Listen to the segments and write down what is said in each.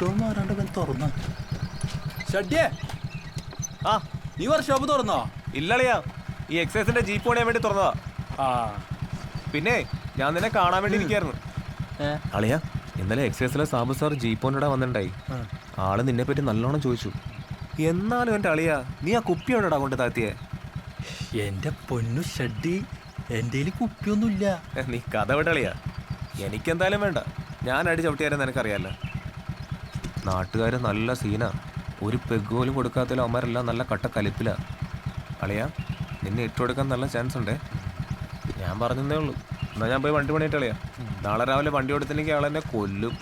Lockdown മാറാണ്ട് ഇവൻ തുറന്ന. ഷഡ്യേ. ആ നീ ഷോപ്പ് തുറന്നോ? ഇല്ലളിയാ ഈ എക്സൈസിന്റെ ജീപ്പ് പണിയാൻ വേണ്ടി തുറന്നതാ. ആ. പിന്നെ ഞാൻ നിന്നെ കാണാൻ വേണ്ടി ഇരിക്കായിരുന്നു. അളിയാ ഇന്നലെ എക്സൈസിലെ സാബു സാർ ജീപ്പ് കൊണ്ടിടാ വന്നിട്ടുണ്ടായി. ആൾ നിന്നെ പറ്റി നല്ലോണം ചോദിച്ചു. എന്നാലും എന്റെ അളിയാ നീ ആ കുപ്പി എവിടെടാ കൊണ്ട് താത്തിയേ എന്റെ പൊന്നു ഷഡ്ഡി എന്റെ കുപ്പിയൊന്നുമില്ല. നീ കഥ വിടളിയാ. എനിക്കെന്തായാലും വേണ്ട. ഞാൻ അടി ചവിട്ടിയാലും നിനക്കറിയാലോ. നാട്ടുകാർ നല്ല സീനാ. ഒരു പെഗ് പോലും കൊടുക്കാത്തതിലും അവന്മാരെല്ലാം നല്ല കട്ട കലിപ്പിലാ. അളിയാ നിന്നെ ഇട്ടുകൊടുക്കാൻ നല്ല ചാൻസ് ഉണ്ടേ. ഞാൻ പറഞ്ഞതേ ഉള്ളൂ. എന്നാൽ ഞാൻ പോയി വണ്ടി പണിയിട്ട് അളിയാ നാളെ രാവിലെ വണ്ടി കൊടുത്തില്ലെങ്കിൽ ആളെന്നെ കൊല്ലും.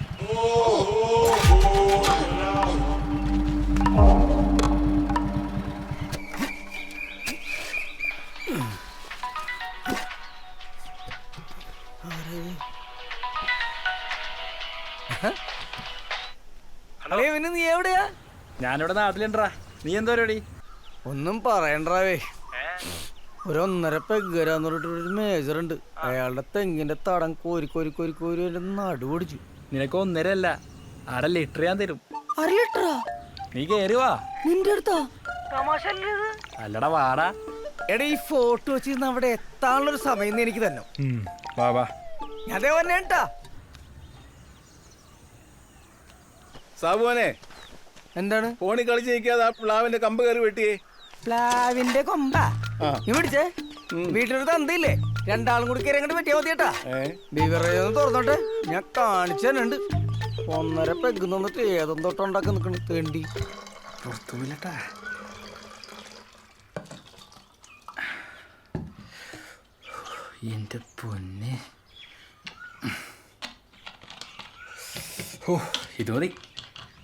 അളിയ പിന്നെ നീ എവിടെയാ? ഞാനിവിടെ നാട്ടിലുണ്ടാ. നീ എന്താ പരിപാടി? ഒന്നും പറയണ്ടാവേ. ഒരു ഒന്നര പെഗ്ഗരാന്ന് പറഞ്ഞിട്ട് ഒരു മേജർ ഉണ്ട്. അയാളുടെ തെങ്ങിന്റെ തടം കോരി കോരി കോരി കോരി എന്റെ നടു പിടിച്ചു. നിനക്ക് ഒന്നര അല്ല അര ലിറ്റർ ഞാൻ തരും. അര ലിറ്ററാ നീ കേറി വാ. നിന്റെ അടുത്താ? അല്ലടാ വാടാ. എടാ ഈ ഫോട്ടോ വെച്ചിരുന്ന് അവിടെ എത്താനുള്ള ഒരു സമയം എനിക്ക് തന്നെ. വാ വാ. ഞാൻ അതേ കേട്ടാ സാബുവനെ എന്താണ്? ഫോണിൽ കളിച്ച് നിൽക്കാതെ ആ പ്ലാവിന്റെ കമ്പ് കയറി വെട്ടിയേ പ്ലാവിന്റെ കൊമ്പ. പിടിച്ചേ. വീട്ടിലൊരു തന്തയില്ലേ? രണ്ടാളും കൂടി കയറി അങ്ങോട്ട് പറ്റിയാ മതിയേട്ടാ. ബിവറേജ് ഒന്ന് തുറന്നോട്ടെ. ഞാൻ കാണിച്ചു തന്നുണ്ട് ഒന്നര പെഗ് തന്നിട്ട് ഏതും തൊട്ടുണ്ടാക്കി നിൽക്കണ തേണ്ടി. പുറത്തുമില്ലട്ടാ എന്റെ പൊന്നെ. ഓ ഇത് മതി.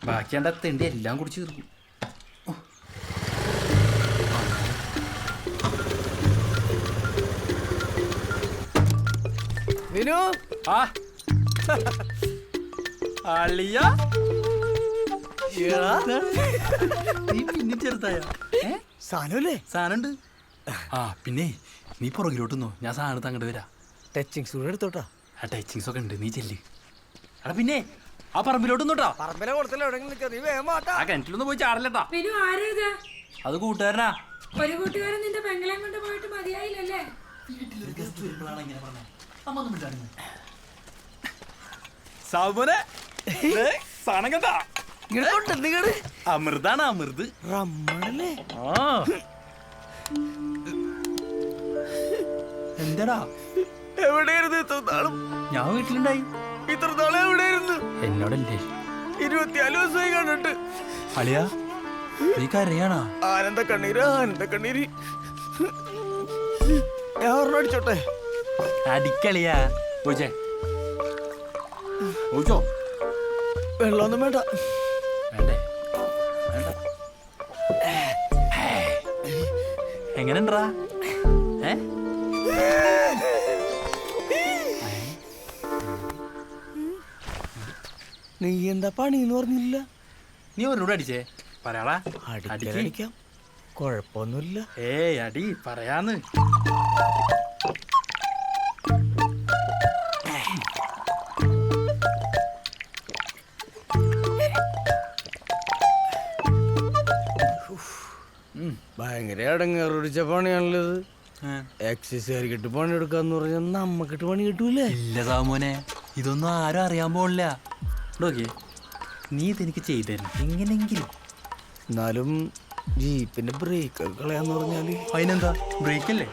ബാക്കി എന്റെ തെണ്ടി എല്ലാം കുടിച്ച് തീർക്കും. വിനു? ആ. അളിയ. നീ പിന്നെ ചെറുതായ. സാധനമല്ലേ സാധനമുണ്ട് ആ പിന്നെ നീ പുറകിലോട്ടുന്നോ ഞാൻ സാധനത്ത് അങ്ങോട്ട് വരാം. ടച്ചിങ്സ് എടുത്തോട്ടാ. ആ ടച്ചിങ്സ് ഒക്കെ ഉണ്ട്. നീ ചെല്ല്. അടാ പിന്നെ ആ പറമ്പിലോട്ടൊന്നോട്ടാ പറമ്പിലെ കൊടുത്തല്ലോ എവിടെയെങ്കിലും നിൽക്കുക നീ വേഗം വാട്ടാ ആ കിണറ്റിലൊന്നും പോയി ചാടലട്ടാ വിനു ആരേതാ അത് കൂട്ടുകാരനാ. ഒരു കൂട്ടുകാരൻ നിന്റെ പെങ്ങളെയും കൊണ്ട് പോയിട്ട് മതിയായില്ലല്ലേ? സാബുനെ സാധനം കണ്ടാ? ഇങ്ങോട്ട് ഇങ്ങട്? അമൃതാണ് അമൃത്. റമ്മണല്ലേ? ആ. എന്താടാ? എവിടെ ഇത്ര നാളും ഞാൻ വീട്ടിലുണ്ടായി. ഇത്ര നാളെ എവിടെയായിരുന്നു? എന്നോടല്ലേ? ഇരുപത്തിനാല് ദിവസമായി കണ്ടിട്ട്. അളിയാ നീ കരയാണാ? ആനന്ദ കണ്ണീര് ആനന്ദ കണ്ണീര്. ഞാൻ ഒരെണ്ണം അടിച്ചോട്ടെ? അടിക്കളിയാ. പൂജേ. പൂജോ. വെള്ളമൊന്നും വേണ്ട. വേണ്ടേ? വേണ്ട. എങ്ങനെണ്ടാ ഏ? നീ എന്താ പണിന്ന് പറഞ്ഞില്ല? നീ ഒരു അടിച്ചേ. പറയാടാ അടിക്ക്. അടിക്കാം. കുഴപ്പമൊന്നുമില്ല. ഏയ് അടി പറയാന്ന്. ഭയങ്കര അടങ്ങേറിച്ച പണിയാണല്ലത് എക്സസൈസ് എക്സസൈസുകാർക്കിട്ട് പണി എടുക്കാന്ന് പറഞ്ഞാൽ നമ്മക്കിട്ട് പണി കിട്ടൂലേ? ഇല്ല സാമോനെ ഇതൊന്നും ആരും അറിയാൻ പോണില്ല. നോക്കിയേ. നീ ഇതെനിക്ക് ചെയ്തു തരണം എങ്ങനെങ്കിലും എന്നാലും ജീപ്പിന്റെ ബ്രേക്ക് കളയാന്ന് പറഞ്ഞാൽ. അതിനെന്താ? ബ്രേക്ക് അല്ലേ.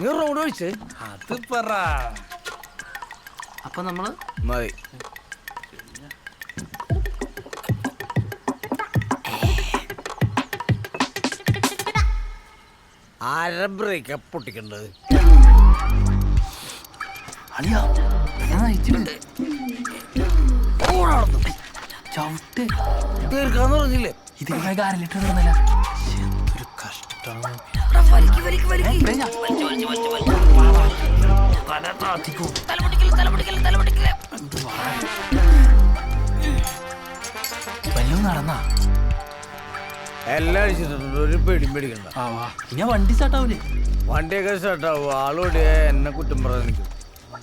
നീ റോഡ് ഒഴിച്ചേ അത് പറ. അപ്പൊ നമ്മൾ? മതി. അര ബ്രേക്ക് പൊട്ടിക്കേണ്ടത്? അളിയാ ഞാൻ ചവിട്ട് തീർക്കാന്ന് പറഞ്ഞില്ലേ ഇതിന് അര ലിറ്റർ തന്നില്ല എന്തൊരു കഷ്ടം വല്ലതും നടന്നാ എല്ലാം അടിച്ചിട്ടുണ്ട് ഒരു പേടിയും പേടിക്കണ്ട. ആ വാ. വണ്ടി സ്റ്റാർട്ടാവൂലേ വണ്ടിയൊക്കെ സ്റ്റാർട്ടാവും ആളോടെ എന്നെ കുറ്റം പറഞ്ഞു നിൽക്കും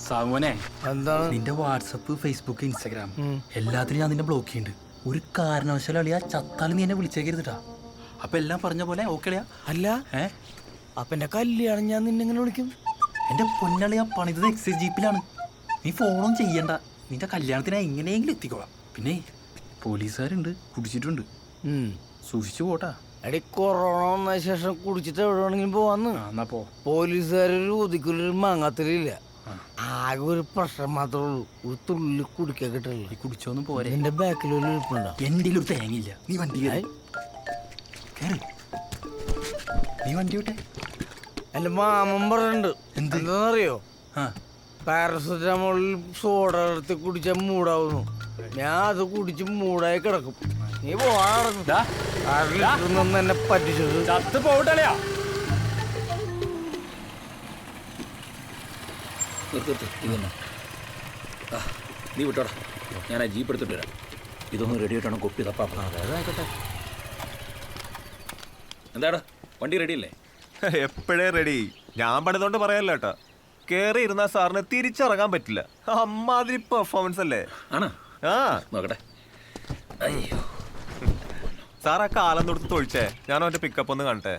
സാമോനെ എന്താണ്? നിന്റെ വാട്സപ്പ് ഫേസ്ബുക്ക് ഇൻസ്റ്റാഗ്രാം എല്ലാത്തിനും ഞാൻ നിന്നെ ബ്ലോക്ക് ചെയ്യുന്നുണ്ട് ഒരു കാരണവശാലും അളിയാ ചത്താലും നീ എന്നെ വിളിച്ചേക്കരുതാ അപ്പൊ എല്ലാം പറഞ്ഞ പോലെ ഓക്കെ അളിയാ. അല്ല ഏ? അപ്പൊ എന്റെ കല്യാണം ഞാൻ നിന്നെങ്ങനെ വിളിക്കും? എന്റെ പൊന്നളിയാ പണിതത് എക്സൈസ് ജീപ്പിലാണ് നീ ഫോണും ചെയ്യണ്ട. നിന്റെ കല്യാണത്തിന് എങ്ങനെയെങ്കിലും എത്തിക്കോളാം. പിന്നെ പോലീസുകാരുണ്ട് കുടിച്ചിട്ടുണ്ട്. സൂക്ഷിച്ചു പോട്ടാ. എടി കൊറോണ വന്ന ശേഷം കുടിച്ചിട്ട് എവിടെ വേണമെങ്കിലും പോവാന്ന് പോലീസുകാരൊരു ഒതുക്കൊരു മാങ്ങാത്തലില്ല. ആകെ ഒരു പ്രശ്നം മാത്രമേ ഉള്ളൂ. ഒരു തുള്ളി കുടിക്കാൻ കിട്ടില്ല കുടിച്ചോന്നും പോരെ. എന്റെ ബാക്കിൽ ഒരു ഇരിപ്പുണ്ടോ? എന്റെ ഒരു തേങ്ങയില്ല. നീ വണ്ടി കയറി. നീ വണ്ടി വിട്ടെ. എന്റെ മാമൻ പറഞ്ഞിട്ടുണ്ട്. എന്ത്? എന്താണെന്നറിയോ? പാരസെറ്റമോളിൽ സോഡ എടുത്ത് കുടിച്ചാൽ മൂടാവുന്നു. ഞാൻ അത് കുടിച്ച് മൂടായി കിടക്കും. നീ പോവാ കിടക്കും എന്നെ പറ്റിച്ചത്. ചത്ത് പോകട്ടളിയാ നിർത്തി ഇതൊന്ന്? ആ നീ വിട്ടോടാ. ഞാൻ ആ ജീപ്പ് എടുത്തിട്ട് വരാം. ഇതൊന്നും റെഡി ആയിട്ടാണ് കൊപ്പി തപ്പാ അതായിക്കോട്ടെ എന്താടാ? വണ്ടി റെഡി അല്ലേ? എപ്പോഴേ റെഡി ഞാൻ പണിതുകൊണ്ട് പറയല്ലോ കേട്ടോ. കയറി ഇരുന്ന സാറിന് തിരിച്ചിറങ്ങാൻ പറ്റില്ല. അമ്മാതിരി പെർഫോമൻസ് അല്ലേ? ആണോ? ആ. നോക്കട്ടെ. അയ്യോ. സാർ ആ കാലം തൊടുത്ത് തൊഴിച്ചേ. ഞാൻ അവന്റെ പിക്കപ്പ് ഒന്ന് കാണട്ടെ.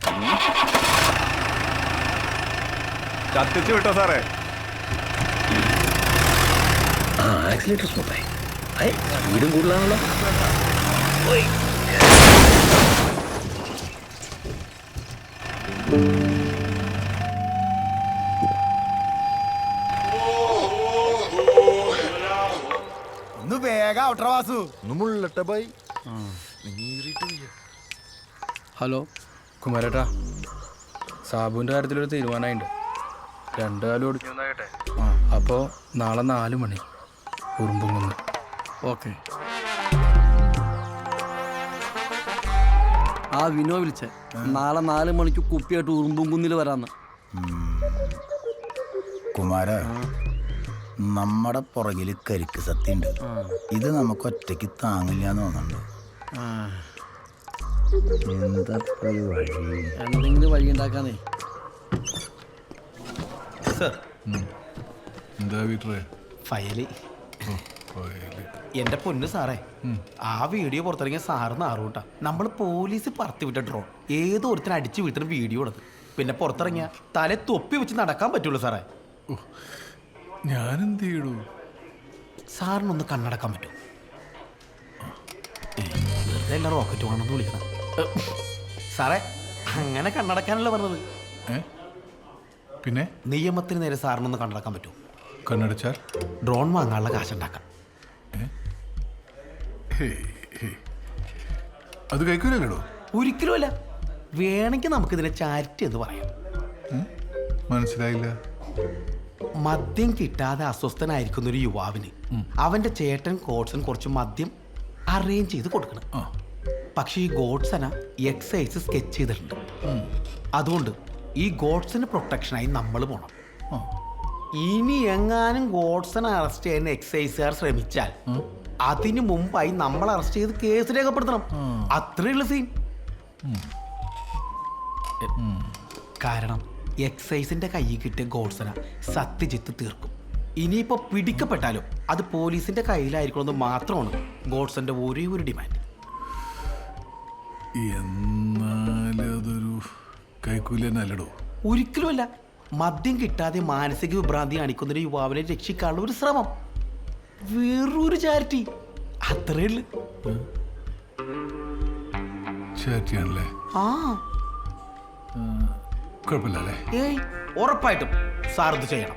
കത്തിച്ചു വിട്ടോ സാറേ. ആ ആക്സിലേറ്റർ സ്മൂത്തായി സ്പീഡും കൂടുതലാണല്ലോ. ഓയ്. ഒന്ന് വേഗം ഔട്ടറവാസു ഹലോ കുമാരേട്ടാ. സാബുവിന്റെ കാര്യത്തിലൊരു തീരുമാനമായിട്ടുണ്ട് രണ്ട് കാലം ഓടിച്ചു ആ അപ്പോൾ നാളെ നാല് മണി. ഉറുമ്പുങ്ങുന്ന് ഓക്കെ. ആ വിനോ വിളിച്ചേ. നാളെ നാല് മണിക്ക് കുപ്പിയായിട്ട് ഉറുമ്പും കുന്നിൽ വരാന്ന് കുമാര നമ്മുടെ പുറകിൽ കരിക്ക് സത്യണ്ട്. ഇത് നമുക്ക് ഒറ്റയ്ക്ക് താങ്ങില്ല എന്ന് തോന്നുന്നുണ്ട് എന്താ വഴി? എന്തെങ്കിലും വഴി എന്താ വീട്ടറെ ഫയൽ. എന്റെ പൊന്നു സാറേ ആ വീഡിയോ പുറത്തിറങ്ങിയ സാറ് നാറൂട്ടാ നമ്മൾ പോലീസ് പറത്തി വിട്ട ഡ്രോൺ. ഏതോ ഒരുത്തിന് അടിച്ചു വീട്ടിന് വീഡിയോ എടുത്ത് പിന്നെ പുറത്തിറങ്ങിയ തല തൊപ്പി വെച്ച് നടക്കാൻ പറ്റുള്ളൂ സാറേ. ഞാൻ എന്ത് ചെയ്യടൂ സാറിനൊന്ന് കണ്ണടക്കാൻ പറ്റും. വെറുതെ റോക്കറ്റ് വേണമെന്ന് വിളിക്കണം. സാറേ അങ്ങനെ കണ്ണടക്കാനല്ല പറഞ്ഞത്. ഏ? പിന്നെ? നിയമത്തിന് നേരെ സാറിനൊന്ന് കണ്ടടക്കാൻ പറ്റും കണ്ണടച്ചാൽ? ഡ്രോൺ വാങ്ങാനുള്ള കാശുണ്ടാക്കാം. അത് കഴിക്കൂലോ ഒരിക്കലുമല്ല. വേണമെങ്കിൽ നമുക്കിതിനെ ചാരിറ്റി എന്ന് പറയാം. മനസ്സിലായില്ല. മദ്യം കിട്ടാതെ അസ്വസ്ഥനായിരിക്കുന്ന ഒരു യുവാവിന് അവന്റെ ചേട്ടൻ ഗോഡ്സൺ കുറച്ച് മദ്യം അറേഞ്ച് ചെയ്ത് കൊടുക്കണം. പക്ഷേ പക്ഷെ ഈ ഗോഡ്സന എക്സൈസ് സ്കെച്ച് ചെയ്തിട്ടുണ്ട്. അതുകൊണ്ട് ഈ ഗോഡ്സിന് പ്രൊട്ടക്ഷനായി നമ്മൾ പോണം. ആ. ഇനി എങ്ങാനും ഗോഡ്സനെ അറസ്റ്റ് ചെയ്യാൻ എക്സൈസുകാർ ശ്രമിച്ചാൽ അതിനു മുമ്പായി നമ്മൾ അറസ്റ്റ് ചെയ്ത് കേസ് രേഖപ്പെടുത്തണം. അത്രയുള്ള സീൻ കാരണം എക്സൈസിന്റെ കയ്യിൽ കിട്ടിയ ഗോഡ്സന സത്യജിത്ത് തീർക്കും. ഇനിയിപ്പോ പിടിക്കപ്പെട്ടാലും അത് പോലീസിന്റെ കയ്യിലായിരിക്കണമെന്ന് മാത്രമാണ് ഗോഡ്സന്റെ ഒരേ ഒരു ഡിമാൻഡ് കൈക്കൂലന്നല്ലടോ ഒരിക്കലുമല്ല. മദ്യം കിട്ടാതെ മാനസിക വിഭ്രാന്തി കാണിക്കുന്ന ഒരു യുവാവിനെ രക്ഷിക്കാനുള്ള ഒരു ശ്രമം. വേറൊരു ചാരിറ്റി. അത്രേ ഉള്ളു. ചാറ്റിയാണല്ലേ ആ. കുഴപ്പമില്ല അല്ലേ ഏയ് ഉറപ്പായിട്ടും സാർ ഇത് ചെയ്യണം.